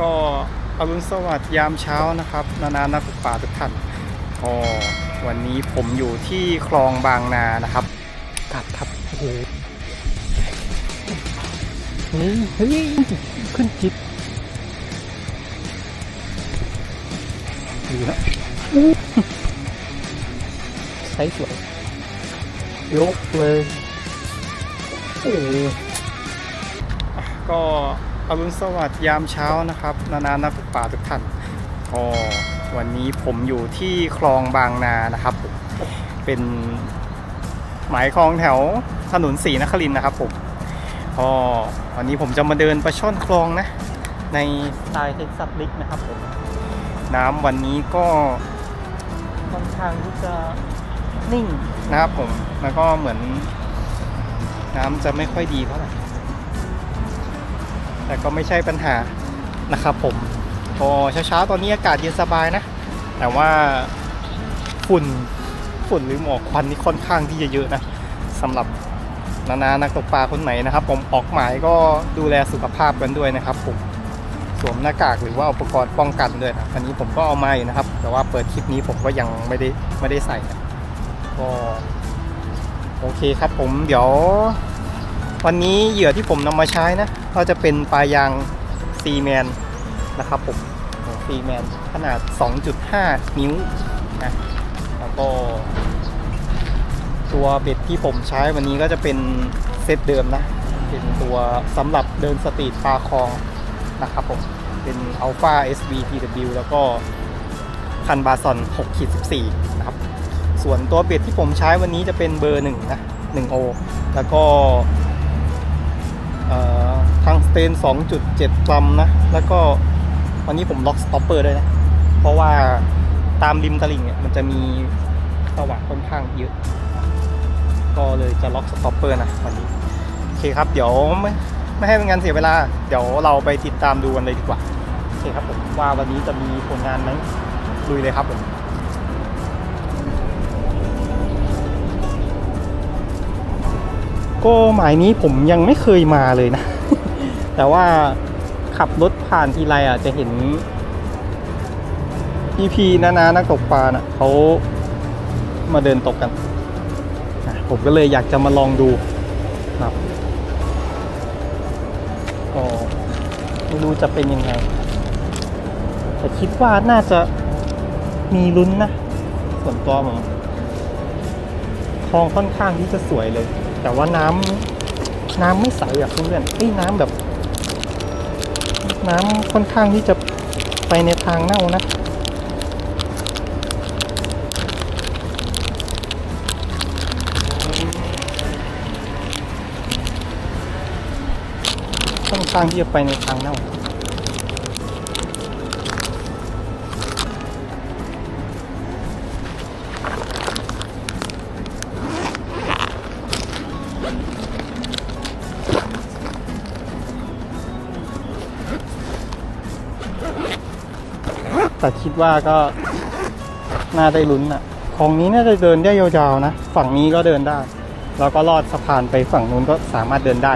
ก็อรุณสวัสดิ์ยามเช้านะครับ นานานักตกปลาทุกท่านก็วันนี้ผมอยู่ที่คลองบางนานะครับกัดครับโอ้โหเฮ้ยเฮ้ยขึ้นจิตดีนะอู้ใช้สวยยกเลยโอ้โหก็ อรุณสวัสดิ์ยามเช้านะครับนานานักตกปลาทุกท่านก็วันนี้ผมอยู่ที่คลองบางนานะครับ เป็นหมายคลองแถวถนนศรีนครินนะครับผมก็วันนี้ผมจะมาเดินประช่อนคลองนะ ในสไตล์เท็กซัสลิกนะครับผมน้ำวันนี้ก็ค่อนข้างที่จะนิ่งนะครับผมแล้วก็เหมือนน้ำจะไม่ค่อยดีเท่าไหร่ แต่ก็ไม่ใช่ปัญหานะครับผมพอเช้าๆตอนนี้อากาศเย็นสบายนะ แต่ว่าฝุ่นฝุ่นหรือหมอกควันนี่ค่อนข้างที่จะเยอะนะสำหรับนานานักตกปลาคนไหนนะครับ ผมออกหมายก็ดูแลสุขภาพกันด้วยนะครับผมสวมหน้ากากหรือว่าอุปกรณ์ป้องกันด้วยนะอันนี้ผมก็เอามาอยู่นะครับ แต่ว่าเปิดคลิปนี้ผมก็ยังไม่ได้ไม่ได้ใส่นะก็โอเคครับผมเดี๋ยว วันนี้เหยื่อที่ผมนำมาใช้นะ ก็จะเป็นปลายางซีแมนนะครับผมซีแมนขนาด 2.5 นิ้วนะแล้วก็ตัวเบ็ดที่ผมใช้วันนี้ก็จะเป็นเซตเดิมนะ เป็นตัวสำหรับเดินสตรีทปลาคลองนะครับผม เป็น Alpha SV TW แล้วก็คันบาซอน6ขีด14นะครับ ส่วนตัวเบ็ดที่ผมใช้วันนี้จะเป็นเบอร์1นะ 1O แล้วก็ ทางสเตน 2.7 กรัมนะ แล้วก็วันนี้ผมล็อกสต็อปเปอร์ด้วยนะ เพราะว่าตามริมตลิ่งเนี่ยมันจะมีสว่างค่อนข้างเยอะ ก็เลยจะล็อกสต็อปเปอร์นะวันนี้ โอเคครับ เดี๋ยวไม่ไม่ให้เป็นงานเสียเวลา เดี๋ยวเราไปติดตามดูกันเลยดีกว่า โอเคครับผมว่าวันนี้จะมีผลงานไหมลุยเลยครับผม ก็หมายนี้ผมยังไม่เคยมาเลยนะ แต่ว่าขับรถผ่านทีไรอะจะเห็น EP นานานักตกปลาน่ะเขามาเดินตกกัน ผมก็เลยอยากจะมาลองดูนะครับก็ไม่รู้จะเป็นยังไง แต่คิดว่าน่าจะมีลุ้นนะ ส่วนตัวผมคลองค่อนข้างที่จะสวยเลย แต่ว่าน้ำน้ำไม่ใสอะเพื่อนๆเอ้น้ำแบบ น้ำค่อนข้างที่จะไปในทางเน่านะค่อนข้างที่จะไปในทางเน่า แต่คิดว่าก็น่าได้ลุ้นอะของนี้น่าจะเดินได้ยาวๆนะ ฝั่งนี้ก็เดินได้ แล้วก็ลอดสะพานไปฝั่งนู้นก็สามารถเดินได้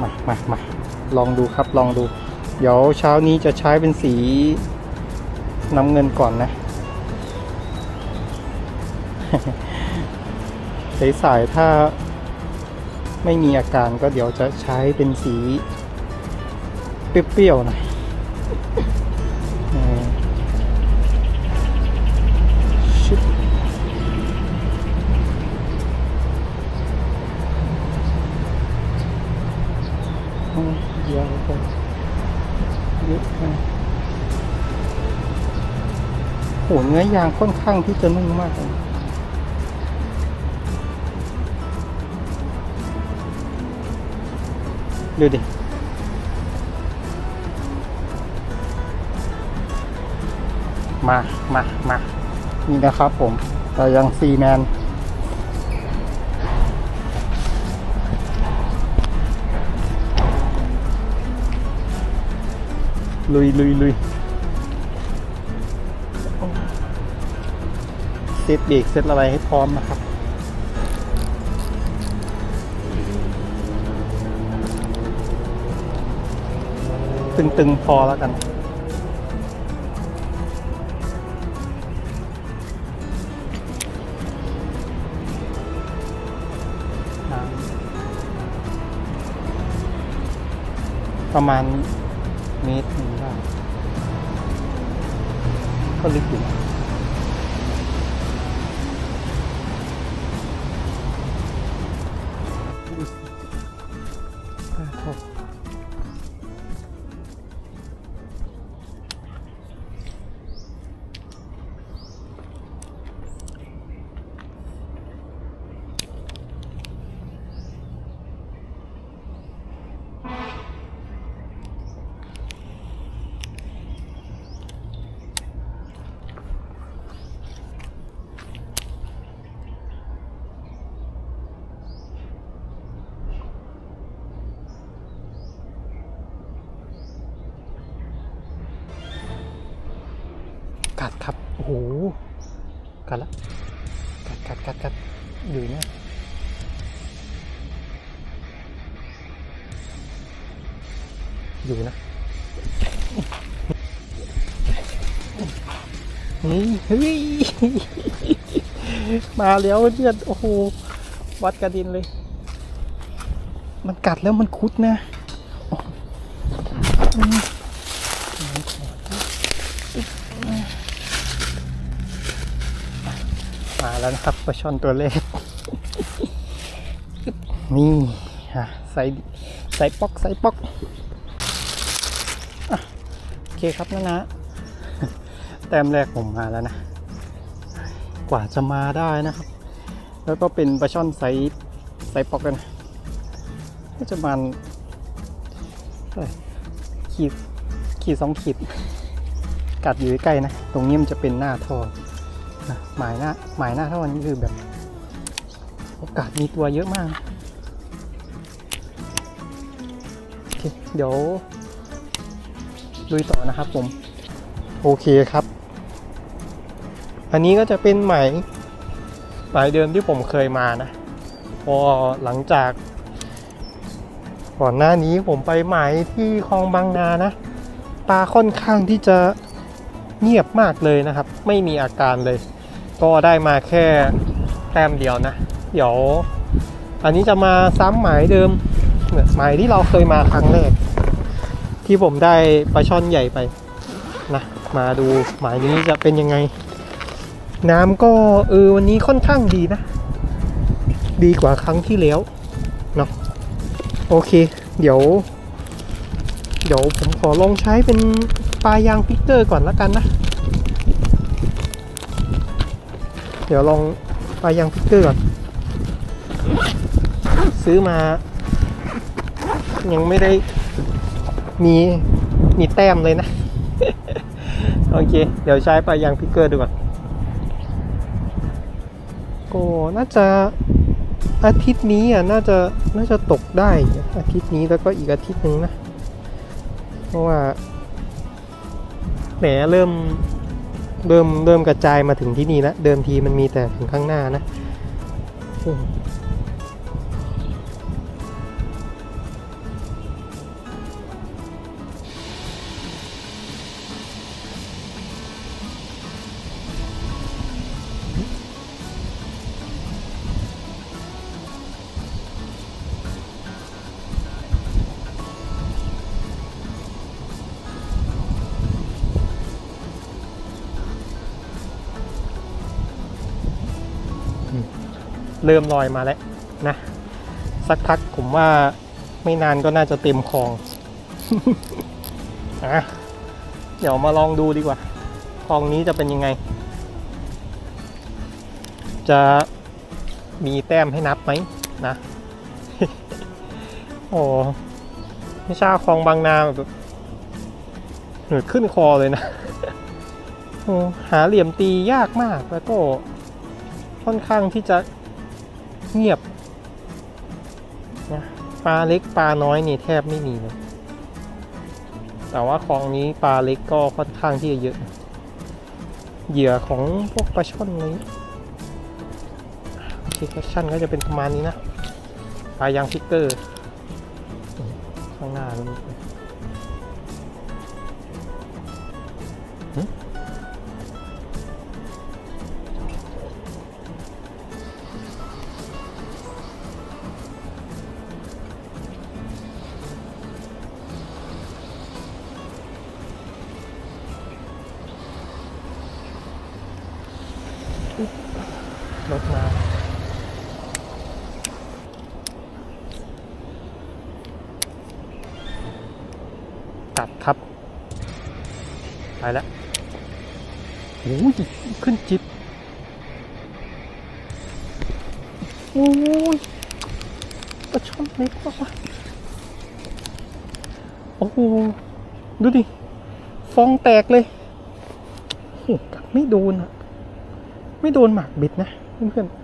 มามามาลองดูครับลองดู เดี๋ยวเช้านี้จะใช้เป็นสีน้ำเงินก่อนนะสายๆถ้าไม่มีอาการก็เดี๋ยวจะใช้เป็นสี เปรี้ยวๆหน่อยเออชุบอืมเดี๋ยวไปเยอะไปโหเนื้อยางค่อนข้างที่จะนุ่มมากเลยดูดิ มามามานี่นะครับผมแต่ยังซีแมนลุยลุยลุยเซตเบรกเซตอะไรให้พร้อมนะครับ ตึงๆพอแล้วกัน ประมาณเมตรหนึ่งได้ก็ลึกอยู่ กัดครับ โอ้โห กัดละ กัดกัดกัดกัดอยู่เนี่ยอยู่นะนี่เฮ้ย มาแล้วเพื่อนโอ้โห วัดกระดินเลย มันกัดแล้วมันคุดนะอ๋ออืมมา แล้วนะครับปลาช่อนตัวเล็กนี่ฮะใส่ใส่ป๊อกใส่ป๊อกอโอเคครับนะนะ แต้มแรกผมมาแล้วนะ กว่าจะมาได้นะครับ แล้วก็เป็นปลาช่อนไซส์ไซส์ปอกกันนะก็จะมันเท่าไรขีดขีดสองขีดกัดอยู่ใกล้นะ ตรงนี้มันจะเป็นหน้าท่อ นะหมายหน้าหมายหน้าท่อนี้คือแบบ โอกาสมีตัวเยอะมากโอเคเดี๋ยวลุยต่อนะครับผม โอเคครับ อันนี้ก็จะเป็นหมายหมายเดิมที่ผมเคยมานะพอหลังจากก่อนหน้านี้ผมไปหมายที่คลองบางนานะปลาค่อนข้างที่จะเงียบมากเลยนะครับ ไม่มีอาการเลย ก็ได้มาแค่แต้มเดียวนะ เดี๋ยว อันนี้จะมาซ้ำหมายเดิมหมายที่เราเคยมาครั้งแรก ที่ผมได้ปลาช่อนใหญ่ไปนะมาดูหมายนี้จะเป็นยังไง น้ำก็เออวันนี้ค่อนข้างดีนะ ดีกว่าครั้งที่แล้วเนาะโอเค เดี๋ยว เดี๋ยวผมขอลองใช้เป็นปลายางพิกเกอร์ก่อนละกันนะ เดี๋ยวลองไปยางพิกเกอร์ก่อน ซื้อมา ยังไม่ได้มีมีแต้มเลยนะ โอเค เดี๋ยวใช้ไปยางพิกเกอร์ดูก่อนก็น่าจะอาทิตย์นี้อะน่าจะน่าจะตกได้อาทิตย์นี้แล้วก็อีกอาทิตย์หนึ่งนะ เพราะว่าแหมเริ่ม เริ่มเริ่มกระจายมาถึงที่นี่แล้วเดิมทีมันมีแต่ถึงข้างหน้านะ เริ่มลอยมาแล้วนะ สักพักผมว่าไม่นานก็น่าจะเต็มคลองอะเดี๋ยวมาลองดูดีกว่าคลองนี้จะเป็นยังไง จะมีแต้มให้นับไหมนะ โอ้ไม่ใช่คลองบางนาแบบเหนือขึ้นคอเลยนะโอ้หาเหลี่ยมตียากมากแล้วก็ค่อนข้างที่จะ เงียบนะปลาเล็กปลาน้อยนี่แทบไม่มีเลยแต่ว่าคลองนี้ปลาเล็กก็ค่อนข้างที่จะเยอะ เหยื่อของพวกปลาช่อนนี้โอเคแคชชั่นก็จะเป็นประมาณนี้นะปลายางฟิกเกอร์ ข้างหน้านี่ัดครับไปแล้วโอ้ยขึ้นจิบโอ้ยปลาช่อนเล็กมากว่ะโอ้โหดูดิ ฟองแตกเลยโอ้กัดไม่โดนอะไม่โดนหมากบิดนะเพื่อนๆ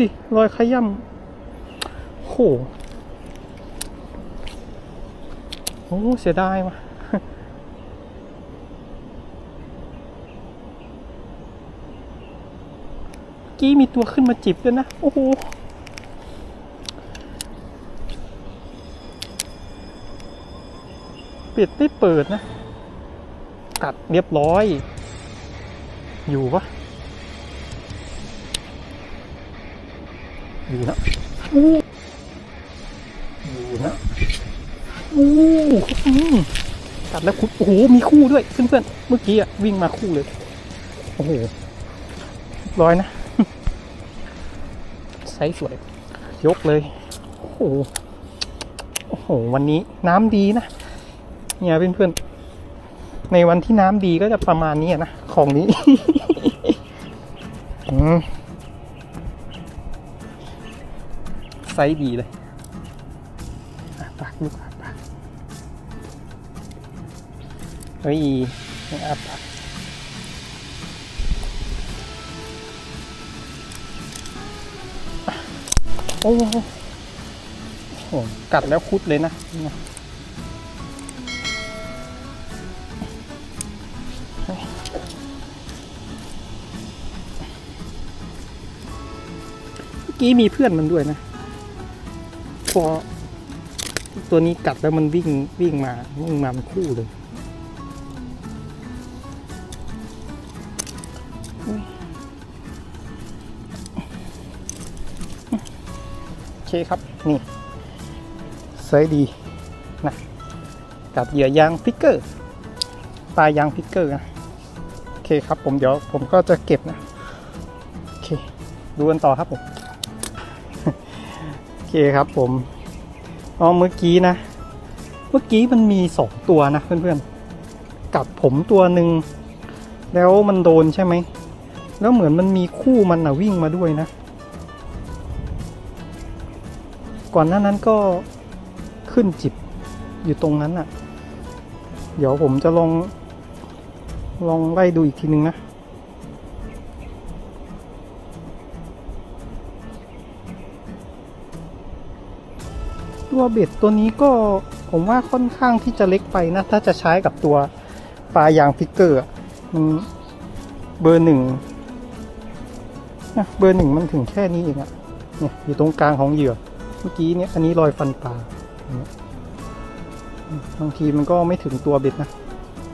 ดิ รอยขย่ำโอ้โห โอ้ เสียดายว่ะกี้มีตัวขึ้นมาจิบด้วยนะ โอ้โห ปิดไม่เปิดนะกัดเรียบร้อย อยู่ปะ อยู่นะอู้อยู่นะอู้อืมกัดแล้วคุดโอ้โหมีคู่ด้วยเพื่อนๆเมื่อกี้อะวิ่งมาคู่เลย โอ้โหเรียบร้อยนะไซส์สวย ยกเลย โอ้โหโอ้โห วันนี้น้ำดีนะ เนี่ยเพื่อนๆในวันที่น้ำดีก็จะประมาณนี้อะนะ ของนี้ อืม ซส์ดีเลยปากลูกปากเฮ้ยปากโอ้โหโอ้โหกัดแล้วคุดเลยนะนี่นะเมื่อกี้มีเพื่อนมันด้วยนะ พอตัวนี้กัดแล้วมันวิ่งวิ่งมาวิ่งมามันคู่เลยโอเคครับ นี่ไซส์ดีนะกัดเหยื่อยางฟิกเกอร์ปลายยางฟิกเกอร์นะโอเคครับผมเดี๋ยวผมก็จะเก็บนะ โอเค ดูกันต่อครับผม เคครับผมอ๋อเมื่อกี้นะ เมื่อกี้มันมีสองตัวนะเพื่อนๆ กัดผมตัวหนึ่งแล้วมันโดนใช่ไหม แล้วเหมือนมันมีคู่มันนะวิ่งมาด้วยนะ ก่อนหน้านั้นก็ขึ้นจิบอยู่ตรงนั้นอะ เดี๋ยวผมจะลองลองไล่ดูอีกทีนึงนะ ตัวเบ็ดตัวนี้ก็ผมว่าค่อนข้างที่จะเล็กไปนะ ถ้าจะใช้กับตัวปลายางฟิกเกอร์มันเบอร์หนึ่งนะเบอร์หนึ่งมันถึงแค่นี้เองอะเนี่ยอยู่ตรงกลางของเหยื่อเมื่อกี้เนี่ยอันนี้รอยฟันปลาบางทีมันก็ไม่ถึงตัวเบ็ดนะ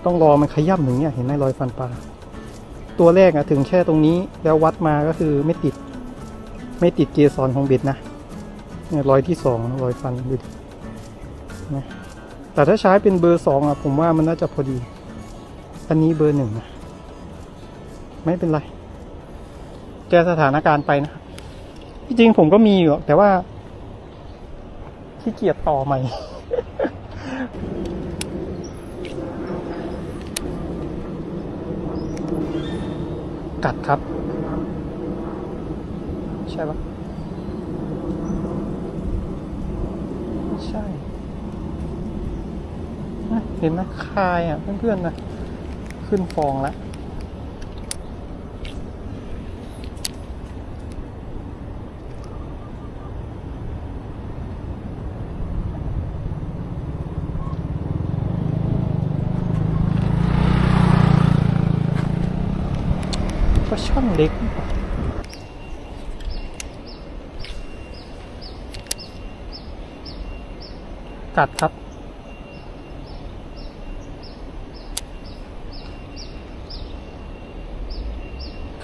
ต้องรอมันขย่ำอย่งเนี้ยเห็นไหมรอยฟันปลาตัวแรกอะถึงแค่ตรงนี้แล้ววัดมาก็คือไม่ติด ไม่ติดเกสรของเบ็ดนะ เนี่ยรอยที่สองรอยฟันดูดินะแต่ถ้าใช้เป็นเบอร์สองอะผมว่ามันน่าจะพอดี อันนี้เบอร์หนึ่งนะไม่เป็นไร แก้สถานการณ์ไปนะจริงผมก็มีอยู่แต่ว่าขี้เกียจต่อใหม่กัดครับ ใช่ปะ ไม่ ใช่เห็นไหมคายอะเพื่อนๆนะขึ้นฟองแล้วก็ช่อนเล็ก อ กัดครับ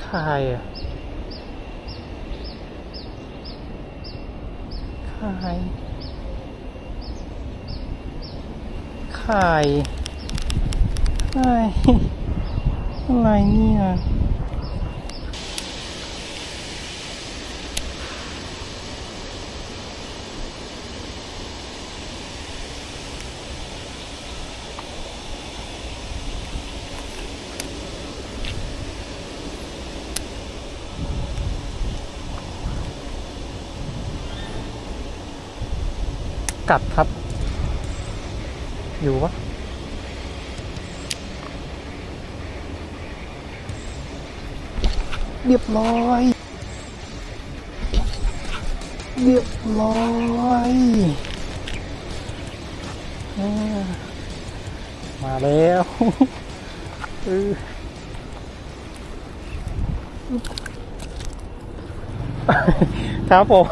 ใครอะใครใครใครอะไรเนี่ย กัดครับ อยู่ปะเรียบร้อย เรียบร้อยอ่ามาแล้วเออครับผม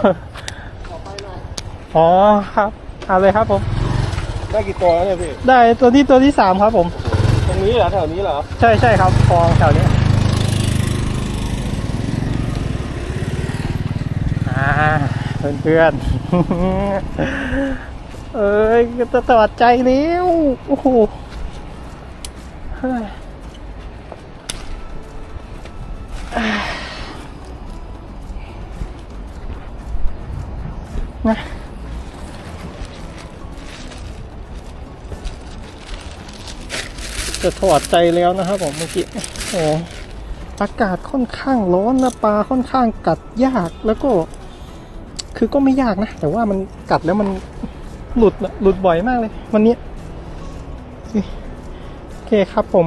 อ๋อครับ เอาเลยครับผม ได้กี่ตัวแล้วเนี่ยพี่ ได้ตัวที่ตัวที่สามครับผม ตรงนี้เหรอแถวนี้เหรอ ใช่ใช่ครับคลองแถวนี้อ่าเพื่อนเพื่อนๆเอ้ยจะตอดใจแล้วโอ้โหเฮ้ยนะ จะถอดใจแล้วนะครับผมเมื่อกี้โอ้อากาศค่อนข้างร้อนนะปลาค่อนข้างกัดยากแล้วก็ คือก็ไม่ยากนะ แต่ว่ามันกัดแล้วมันหลุดหลุดบ่อยมากเลย วันนี้โอเคครับผม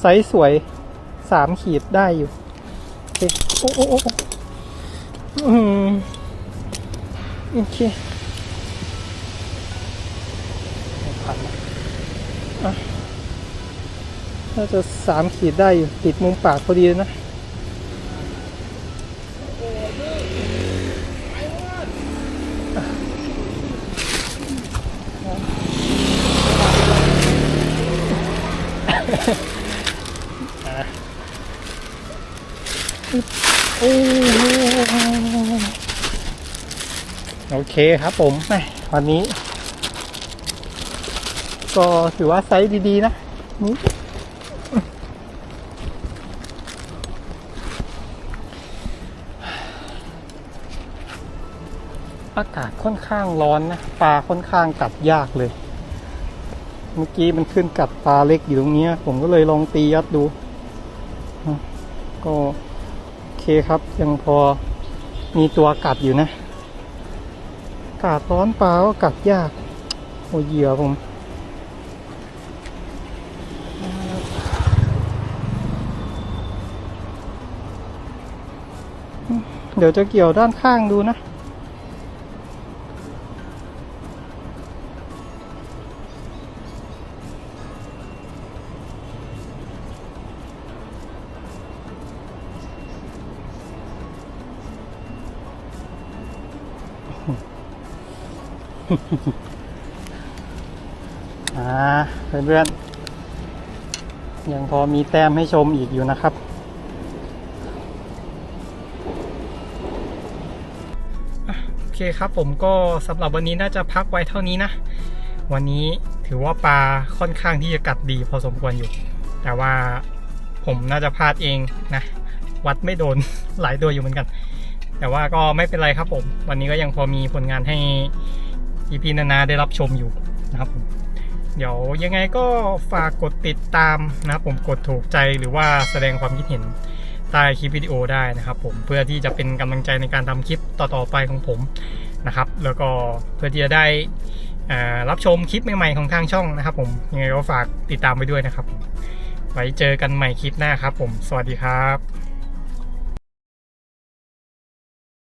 ไซส์สวยสามขีดได้อยู่โอเคโอ้โอ้โอ้โอ้อืมโอเคอะ น่าจะสามขีดได้อยู่ติดมุมปากพอดีเลยนะโอ้โหโอเคครับผมแหม่วันนี้ ก็ถือว่าไซส์ดี ๆ นะนี่ อากาศค่อนข้างร้อนนะปลาค่อนข้างกัดยากเลย เมื่อกี้มันขึ้นกัดปลาเล็กอยู่ตรงนี้ผมก็เลยลองตียัดดูอะก็โอเคครับยังพอมีตัวกัดอยู่นะอากาศร้อนปลาก็กัดยาก โอ้เหยื่อผมเดี๋ยวจะเกี่ยวด้านข้างดูนะ อ่าเพื่อนๆยังพอมีแต้มให้ชมอีกอยู่นะครับโอเคครับผมก็สำหรับวันนี้น่าจะพักไว้เท่านี้นะ วันนี้ถือว่าปลาค่อนข้างที่จะกัดดีพอสมควรอยู่ แต่ว่าผมน่าจะพลาดเองนะ วัดไม่โดนหลายตัวอยู่เหมือนกัน แต่ว่าก็ไม่เป็นไรครับผม วันนี้ก็ยังพอมีผลงานให้ พี่นานาได้รับชมอยู่นะครับผมเดี๋ยวยังไงก็ฝากกดติดตามนะครับผมกดถูกใจหรือว่าแสดงความคิดเห็นใต้คลิปวิดีโอได้นะครับผมเพื่อที่จะเป็นกำลังใจในการทำคลิปต่อๆไปของผมนะครับ แล้วก็เพื่อที่จะได้รับชมคลิปใหม่ๆของทางช่องนะครับ ผมยังไงก็ฝากติดตามไปด้วยนะครับ ไว้เจอกันใหม่คลิปหน้าครับ ผมสวัสดีครับ